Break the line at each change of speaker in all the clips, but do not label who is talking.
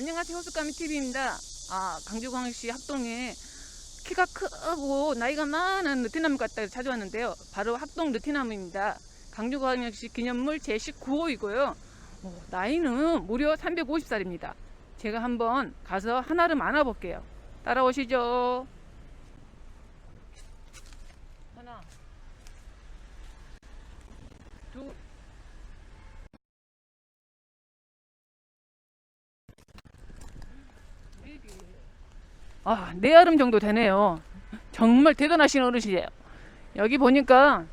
안녕하세요. 호수까미 TV입니다. 아, 강주광역시 학동에 키가 크고 나이가 많은 느티나무 갖다 찾아왔는데요. 바로 학동 느티나무입니다. 강주광역시 기념물 제19호이고요. 나이는 무려 350살입니다. 제가 한번 가서 하나를 안아 볼게요. 따라오시죠. 하나, 아, 네 알음 정도 되네요. 정말 대단하신 어르신이에요. 여기 보니까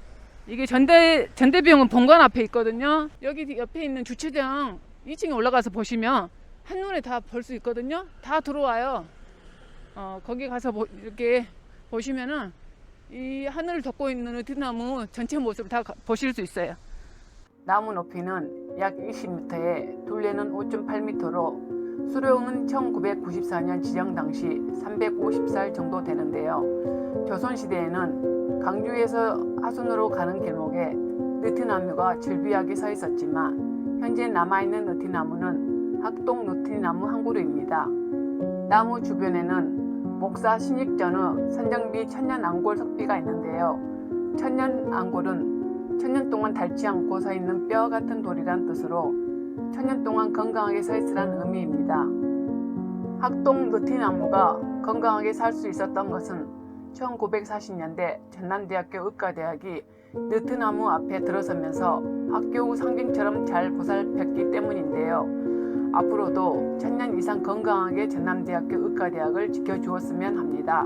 이게 전대 전대병원 본관 앞에 있거든요. 여기 옆에 있는 주차장 2층에 올라가서 보시면 한눈에 다 볼 수 있거든요. 다 들어와요. 어, 거기 가서 보- 이렇게 보시면은 이 하늘을 덮고 있는 느티나무 전체 모습을 다 가- 보실 수 있어요. 나무 높이는 약 20m에 둘레는 5.8m로 수령은 1994년 지정 당시 350살 정도 되는데요. 조선시대에는 강주에서 하순으로 가는 길목에 느티나무가 즐비하게 서 있었지만 현재 남아있는 느티나무는 학동 느티나무 한 그루입니다. 나무 주변에는 목사 신익전의 선정비 천년 앙골 석비가 있는데요. 천년 앙골은 천년 동안 닳지 않고 서 있는 뼈 같은 돌이란 뜻으로 천년 동안 건강하게 서 있으라는 의미입니다. 학동 느티나무가 건강하게 살 수 있었던 것은 1940년대 전남대학교 의과대학이 느티나무 앞에 들어서면서 학교 후 상징처럼 잘 보살폈기 때문인데요. 앞으로도 천년 이상 건강하게 전남대학교 의과대학을 지켜주었으면 합니다.